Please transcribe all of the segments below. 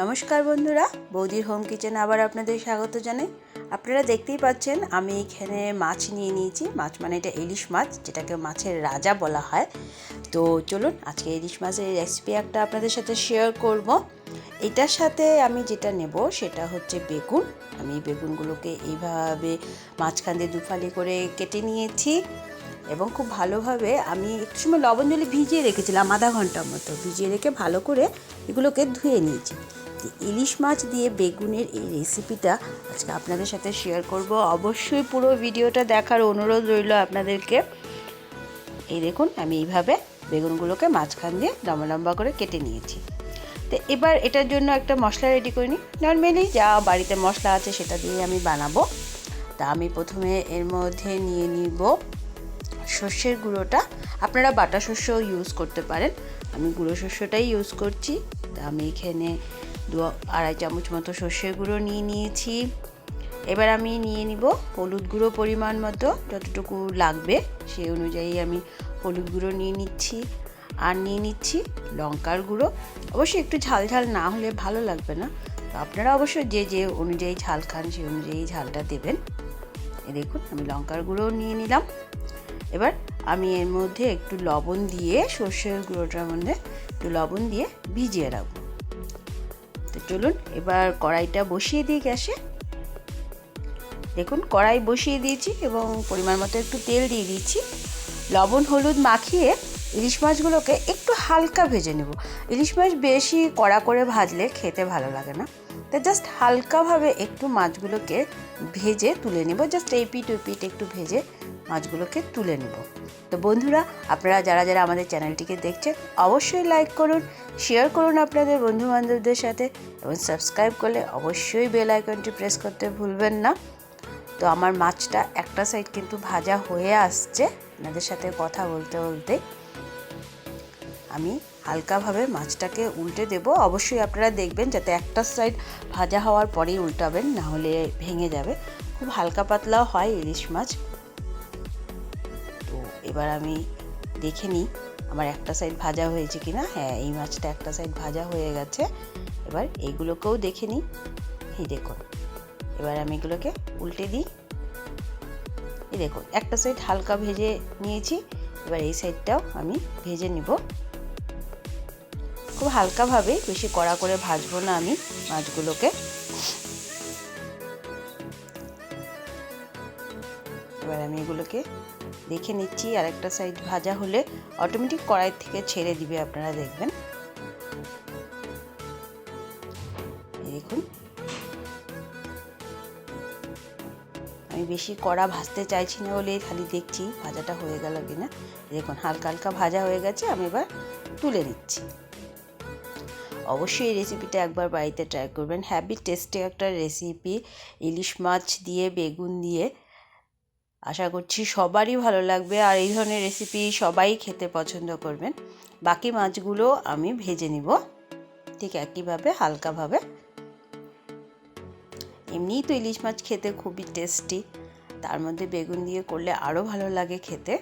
নমস্কার বন্ধুরা, বৌদির হোম কিচেন আবার আপনাদের স্বাগত জানাই। আপনারা দেখতেই পাচ্ছেন, আমি এখানে মাছ নিয়ে নিয়েছি। মাছ মানে এটা ইলিশ মাছ, যেটাকে মাছের রাজা বলা হয়। তো চলুন, আজকে ইলিশ মাছের রেসিপি একটা আপনাদের সাথে শেয়ার করব। এটার সাথে আমি যেটা নেব, সেটা হচ্ছে বেগুন। আমি বেগুনগুলোকে এইভাবে মাঝখান দিয়ে দুফালি করে কেটে নিয়েছি। এবং খুব ভালোভাবে আমি একটু সময় লবণ জলে ভিজিয়ে রেখেছিলাম, আধা ঘণ্টার মতো। ভিজিয়ে রেখে ভালো করে এগুলোকে ধুয়ে নিয়েছি। ইলিশ মাছ দিয়ে বেগুনের এই রেসিপিটা আজকে আপনাদের সাথে শেয়ার করব। অবশ্যই পুরো ভিডিওটা দেখার অনুরোধ রইল আপনাদেরকে। এই দেখুন, আমি এইভাবে বেগুনগুলোকে মাঝখান দিয়ে লম্বা লম্বা করে কেটে নিয়েছি। তো এবার এটার জন্য একটা মশলা রেডি করে নিই। নর্মালি যা বাড়িতে মশলা আছে সেটা দিয়ে আমি বানাবো। তা আমি প্রথমে এর মধ্যে নিয়ে নিব সর্ষের গুঁড়োটা। আপনারা বাটা শস্য ইউজ করতে পারেন। আমি গুঁড়ো শস্যটাই ইউজ করছি। তা আমি এখানে দু আড়াই চামচ মতো সর্ষের গুঁড়ো নিয়ে নিয়েছি। এবার আমি নিয়ে নিব হলুদ গুঁড়ো পরিমাণ মতো, যতটুকু লাগবে সেই অনুযায়ী আমি হলুদ গুঁড়ো নিয়ে নিচ্ছি। আর নিয়ে নিচ্ছি লঙ্কার গুঁড়ো। অবশ্যই একটু ঝাল ঝাল না হলে ভালো লাগবে না। তো আপনারা অবশ্যই যে যে অনুযায়ী ঝাল খান সেই অনুযায়ী ঝালটা দেবেন। এ দেখুন, আমি লঙ্কার গুঁড়ো নিয়ে নিলাম। এবার আমি এর মধ্যে একটু লবণ দিয়ে সর্ষের গুঁড়োটার মধ্যে একটু লবণ দিয়ে ভিজিয়ে রাখব। চলুন, এবার কড়াইটা বসিয়ে দিই গ্যাসে। দেখুন, কড়াই বসিয়ে দিয়েছি এবং পরিমাণ মতো একটু তেল দিয়ে দিয়েছি লবণ, হলুদ মাখিয়ে ইলিশ মাছগুলোকে একটু হালকা ভেজে নেব। ইলিশ মাছ বেশি কড়া করে ভাজলে খেতে ভালো লাগে না। তো জাস্ট হালকাভাবে একটু মাছগুলোকে ভেজে তুলে নেব। জাস্ট এই পিঠ একটু ভেজে মাছগুলোকে তুলে নেব। তো বন্ধুরা, আপনারা যারা যারা আমাদের চ্যানেলটিকে দেখছেন, অবশ্যই লাইক করুন শেয়ার করুন আপনাদের বন্ধু বান্ধবদের সাথে এবং সাবস্ক্রাইব করলে অবশ্যই বেল আইকনটি প্রেস করতে ভুলবেন না। তো আমার মাছটা একটা সাইড কিন্তু ভাজা হয়ে আসছে, আপনাদের সাথে কথা বলতে বলতে। আমি হালকাভাবে মাছটাকে উল্টে দেব। অবশ্যই আপনারা দেখবেন যাতে একটা সাইড ভাজা হওয়ার পরেই উল্টাবেন, না হলে ভেঙে যাবে। খুব হালকা পাতলাও হয় ইলিশ মাছ। এবার আমি দেখে নিই আমার একটা সাইড ভাজা হয়েছে কি না হ্যাঁ এই মাছটা একটা সাইড ভাজা হয়ে গেছে। এবার এইগুলোকেও দেখে নিই। এই দেখুন, এবার আমি এগুলোকে উল্টে দিই। এই দেখুন, একটা সাইড হালকা ভেজে নিয়েছি। এবার এই সাইডটাও আমি ভেজে নিব। খুব হালকাভাবে, বেশি কড়া করে ভাজবো না আমি মাছগুলোকে। এবার আমি এগুলোকে দেখে নিচ্ছি, আর একটা সাইড ভাজা হলে অটোমেটিক কড়াই থেকে ছেড়ে দিবে, আপনারা দেখবেন। দেখুন। আমি বেশি কড়া ভাজতে চাইছি না বলে খালি দেখছি ভাজাটা হয়ে গেল কিনা। দেখুন, হালকা হালকা ভাজা হয়ে গেছে, আমি এবার তুলে নিচ্ছি। অবশ্যই এই রেসিপিটা একবার বাড়িতে ট্রাই করবেন। হ্যাভি টেস্টি একটা রেসিপি ইলিশ মাছ দিয়ে, বেগুন দিয়ে আশা করছি সবারই ভালো লাগবে। আর এই ধরনের রেসিপি সবাই খেতে পছন্দ করবেন। বাকি মাছগুলো আমি ভেজে নিব। ঠিক একইভাবে, হালকাভাবে। এমনিই তো ইলিশ মাছ খেতে খুবই টেস্টি তার মধ্যে বেগুন দিয়ে করলে আরও ভালো লাগে খেতে।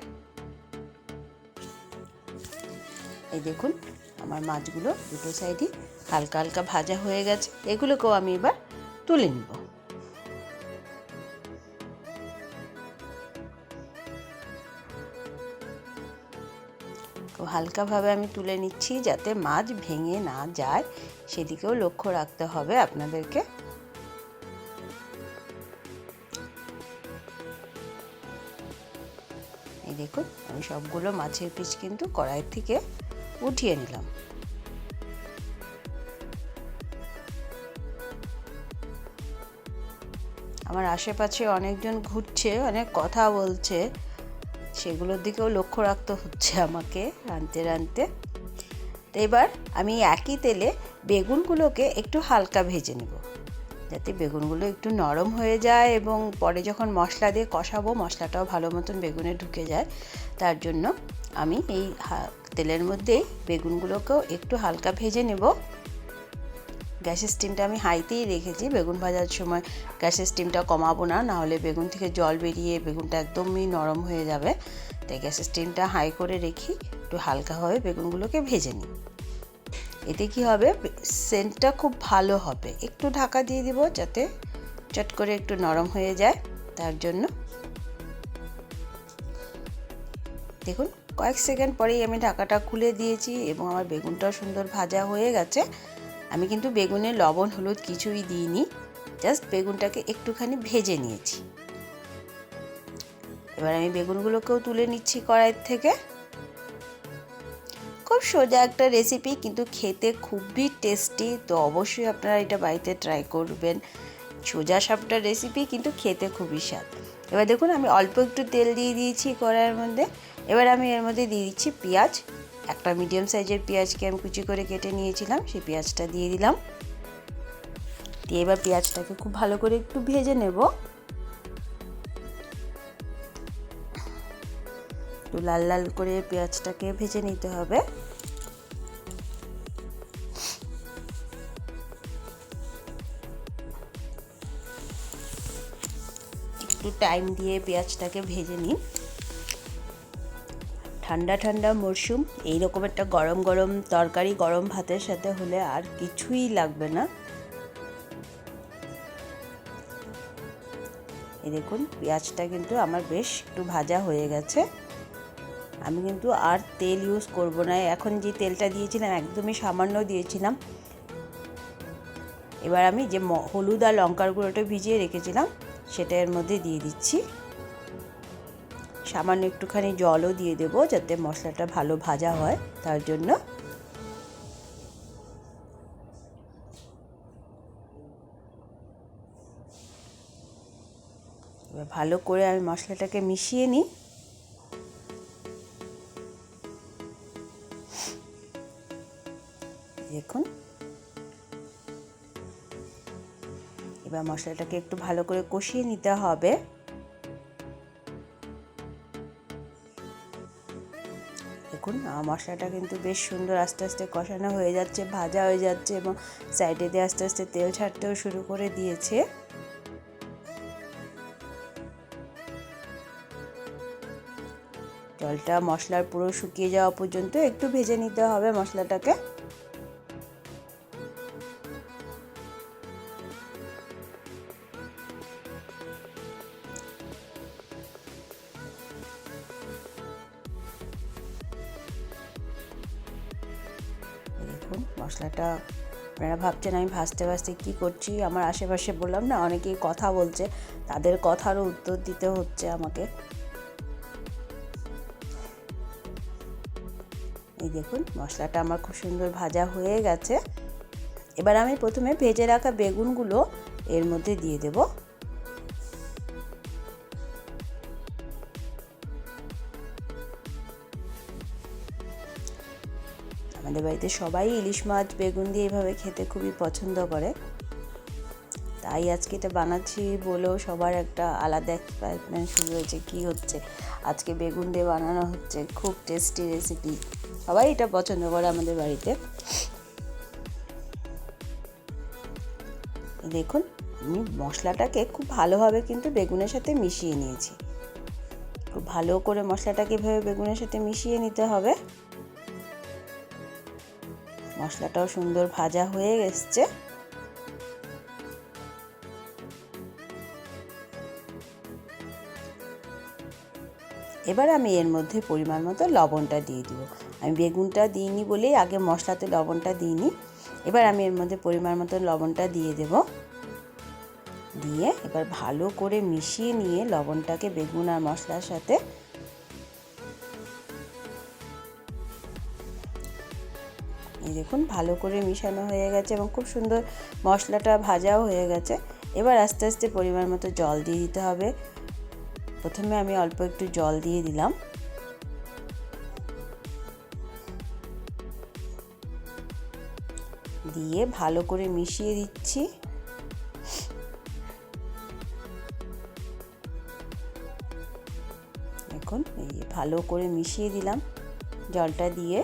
এই দেখুন, আমার মাছগুলো দুটো সাইডই হালকা হালকা ভাজা হয়ে গেছে। এগুলোকেও আমি এবার তুলে নিব। খুব হালকাভাবে আমি তুলে নিচ্ছি যাতে মাছ ভেঙে না যায়। সেদিকেও লক্ষ্য রাখতে হবে আপনাদেরকে। এই দেখুন, আমি সবগুলো মাছের পিস কিন্তু কড়াইয়ের থেকে উঠিয়ে নিলাম। আমার আশেপাশে অনেকজন ঘুরছে, অনেক কথা বলছে। সেগুলোর দিকেও লক্ষ্য রাখতে হচ্ছে আমাকে রাঁধতে রাঁধতে তো এবার আমি একই তেলে বেগুনগুলোকে একটু হালকা ভেজে নেব। যাতে বেগুনগুলো একটু নরম হয়ে যায় এবং পরে যখন মশলা দিয়ে কষাবো, মশলাটাও ভালো মতন বেগুনে ঢুকে যায়। তার জন্য আমি এই তেলের মধ্যেই বেগুনগুলোকেও একটু হালকা ভেজে নেব। গ্যাসের স্টিমটা আমি হাইতেই রেখেছি। বেগুন ভাজার সময় গ্যাসের স্টিমটা কমাবো না, নাহলে বেগুন থেকে জল বেরিয়ে বেগুনটা একদমই নরম হয়ে যাবে। তাই গ্যাসের স্টিমটা হাই করে রেখি একটু হালকাভাবে বেগুনগুলোকে ভেজে নিই। এতে কি হবে? সেন্টটা খুব ভালো হবে। একটু ঢাকা দিয়ে দিব যাতে চট করে একটু নরম হয়ে যায়। তার জন্য দেখুন, কয়েক সেকেন্ড পরেই আমি ঢাকাটা খুলে দিয়েছি এবং আমার বেগুনটাও সুন্দর ভাজা হয়ে গেছে। আমি কিন্তু বেগুনে লবণ, হলুদ কিছুই দিইনি জাস্ট বেগুনটাকে একটুখানি ভেজে নিয়েছি। এবার আমি বেগুনগুলোকেও তুলে নিচ্ছি কড়াইয়ের থেকে। খুব সোজা একটা রেসিপি কিন্তু খেতে খুবই টেস্টি তো অবশ্যই আপনারা এটা বাড়িতে ট্রাই করবেন। সোজা সাপটা রেসিপি কিন্তু খেতে খুবই স্বাদ। এবার দেখুন, আমি অল্প একটু তেল দিয়ে দিয়েছি কড়াইয়ের মধ্যে। এবার আমি এর মধ্যে দিয়ে দিচ্ছি পেঁয়াজ একটা মিডিয়াম সাইজের পেঁয়াজকে আমি কুচি করে কেটে নিয়েছিলাম, সেই পেঁয়াজটা দিয়ে দিলাম। দিয়ে এবার পেঁয়াজটাকে খুব ভালো করে একটু ভেজে নেব। একটু লাল লাল করে পেঁয়াজটাকে ভেজে নিতে হবে। একটু টাইম দিয়ে পেঁয়াজটাকে ভেজে নিন। ঠান্ডা ঠান্ডা মরশুম এইরকম একটা গরম গরম তরকারি, গরম ভাতের সাথে হলে আর কিছুই লাগবে না। এই দেখুন, পেঁয়াজটা কিন্তু আমার বেশ একটু ভাজা হয়ে গেছে। আমি কিন্তু আর তেল ইউজ করব না। এখন যে তেলটা দিয়েছিলাম, একদমই সামান্য দিয়েছিলাম। এবার আমি যে হলুদ আর লঙ্কার গুঁড়োটা ভিজিয়ে রেখেছিলাম, সেটা এর মধ্যে দিয়ে দিচ্ছি। সামান্য একটুখানি জলও দিয়ে দেবো যাতে মশলাটা ভালো ভাজা হয়, তার জন্য। এবার ভালো করে আমি মশলাটাকে মিশিয়ে নিই। দেখুন। এবার মশলাটাকে একটু ভালো করে কষিয়ে নিতে হবে। দেখুন মশলাটা কিন্তু বেশ সুন্দর আস্তে আস্তে কষানো হয়ে যাচ্ছে, ভাজা হয়ে যাচ্ছে এবং সাইডে দিয়ে আস্তে আস্তে তেল ছাড়তেও শুরু করে দিয়েছে। জলটা মশলার পুরো শুকিয়ে যাওয়া পর্যন্ত একটু ভেজে নিতে হবে মশলাটাকে। আপনারা ভাবছেন, আমি ভাসতে ভাসতে কী করছি? আমার আশেপাশে বললাম, না, অনেকেই কথা বলছে। তাদের কথারও উত্তর দিতে হচ্ছে আমাকে। এই দেখুন, মশলাটা আমার খুব সুন্দর ভাজা হয়ে গেছে। এবার আমি প্রথমে ভেজে রাখা বেগুনগুলো এর মধ্যে দিয়ে দেব। আমাদের বাড়িতে সবাই ইলিশ মাছ, বেগুন দিয়ে এইভাবে খেতে খুবই পছন্দ করে। তাই আজকে এটা বানাচ্ছি বলেও সবার একটা আলাদা এক্সাইটমেন্ট শুরু হয়েছে, কী হচ্ছে? আজকে বেগুন দিয়ে বানানো হচ্ছে, খুব টেস্টি রেসিপি সবাই এটা পছন্দ করে আমাদের বাড়িতে। দেখুন, আমি মশলাটাকে খুব ভালোভাবে কিন্তু বেগুনের সাথে মিশিয়ে নিয়েছি। খুব ভালো করে মশলাটাকে এভাবে বেগুনের সাথে মিশিয়ে নিতে হবে। মশলাটাও সুন্দর ভাজা হয়ে এসছে। এবার আমি এর মধ্যে পরিমাণ মতো লবণটা দিয়ে দিব। আমি বেগুনটা দিইনি বলেই আগে মশলাতে লবণটা দিইনি। এবার আমি এর মধ্যে পরিমাণ মতো লবণটা দিয়ে দেব। দিয়ে এবার ভালো করে মিশিয়ে নিয়ে লবণটাকে বেগুন আর মশলার সাথে দেখুন, ভালো করে মিশানো হয়ে গেছে এবং খুব সুন্দর মশলাটা ভাজাও হয়ে গেছে। এবার আস্তে আস্তে পরিমাণ মতো জল দিয়ে দিতে হবে। প্রথমে আমি অল্প একটু জল দিয়ে দিলাম। দিয়ে ভালো করে মিশিয়ে দিচ্ছি। এখন এই ভালো করে মিশিয়ে দিলাম জলটা দিয়ে।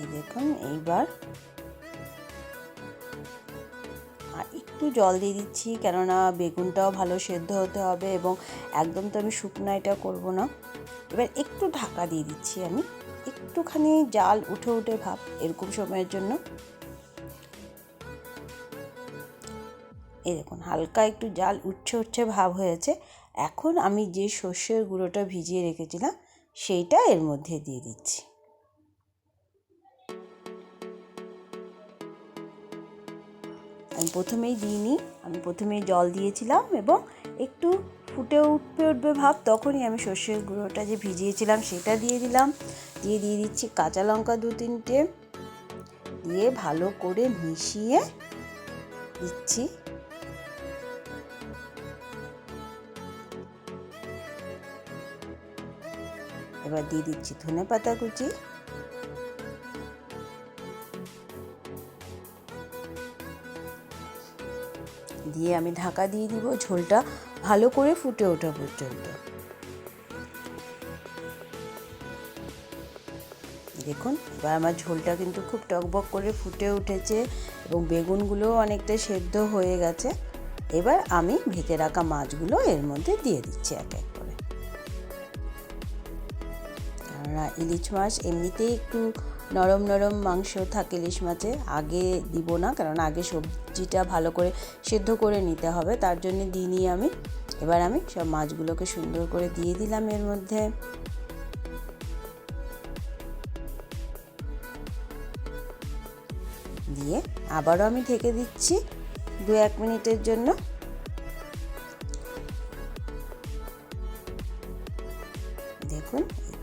এই দেখুন এইবার আর একটু জল দিয়ে দিচ্ছি, কেননা বেগুনটাও ভালো সেদ্ধ হতে হবে এবং একদম তো আমি শুকনো এটা করব না। এবার একটু ঢাকা দিয়ে দিচ্ছি আমি, একটুখানি জাল উঠে উঠে ভাব, এরকম সময়ের জন্য। এই দেখুন, হালকা একটু জাল উঠছে উঠছে ভাব হয়েছে। এখন আমি যে সর্ষের গুঁড়োটা ভিজিয়ে রেখেছিলাম, সেইটা এর মধ্যে দিয়ে দিচ্ছি। আমি প্রথমেই দিইনি। আমি প্রথমেই জল দিয়েছিলাম এবং একটু ফুটে উঠবে উঠবে ভাব, তখনই আমি সর্ষের গুঁড়োটা যে ভিজিয়েছিলাম সেটা দিয়ে দিলাম। দিয়ে দিয়ে দিচ্ছি কাঁচা লঙ্কা দু তিনটে। দিয়ে ভালো করে মিশিয়ে দিচ্ছি। এবার দিয়ে দিচ্ছি ধনে পাতা কুচি। দিয়ে আমি ঢাকা দিয়ে দিব, ঝোলটা ভালো করে ফুটে ওঠা পর্যন্ত। দেখুন, এবার আমার ঝোলটা কিন্তু খুব টকবক করে ফুটে উঠেছে এবং বেগুনগুলোও অনেকটা সেদ্ধ হয়ে গেছে। এবার আমি ভেজে রাখা মাছগুলো এর মধ্যে দিয়ে দিচ্ছি এক এক করে। কেননা ইলিশ মাছ এমনিতেই একটু নরম নরম মাংস থাকে ইলিশ মাছে আগে দিব না, কারণ আগে সবজিটা ভালো করে সেদ্ধ করে নিতে হবে। তার জন্য দিইনি আমি। এবার আমি সব মাছগুলোকে সুন্দর করে দিয়ে দিলাম এর মধ্যে। দিয়ে আবারও আমি ঢেকে দিচ্ছি দু এক মিনিটের জন্য।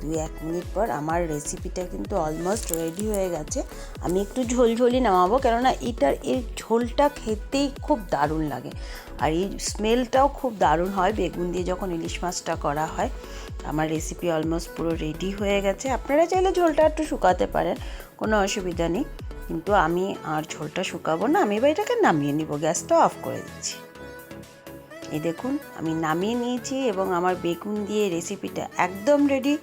দু এক মিনিট পর আমার রেসিপিটা কিন্তু অলমোস্ট রেডি হয়ে গেছে। আমি একটু ঝোলঝোলি নামাবো, কেননা এটার, এর ঝোলটা খেতেই খুব দারুণ লাগে। আর এই স্মেলটাও খুব দারুণ হয়, বেগুন দিয়ে যখন ইলিশ মাছটা করা হয়। আমার রেসিপি অলমোস্ট পুরো রেডি হয়ে গেছে। আপনারা চাইলে ঝোলটা একটু শুকাতে পারেন, কোনো অসুবিধা নেই। কিন্তু আমি আর ঝোলটা শুকাবো না, আমি এবার এটাকে নামিয়ে নিব, গ্যাসটা অফ করে দিচ্ছি। এই দেখুন, আমি নামিয়ে নিয়েছি এবং আমার বেগুন দিয়ে রেসিপিটা একদম রেডি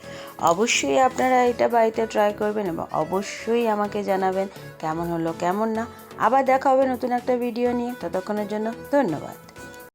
অবশ্যই আপনারা এটা বাড়িতে ট্রাই করবেন এবং অবশ্যই আমাকে জানাবেন কেমন হলো, কেমন না। আবার দেখা হবে নতুন একটা ভিডিও নিয়ে। ততক্ষণের জন্য ধন্যবাদ।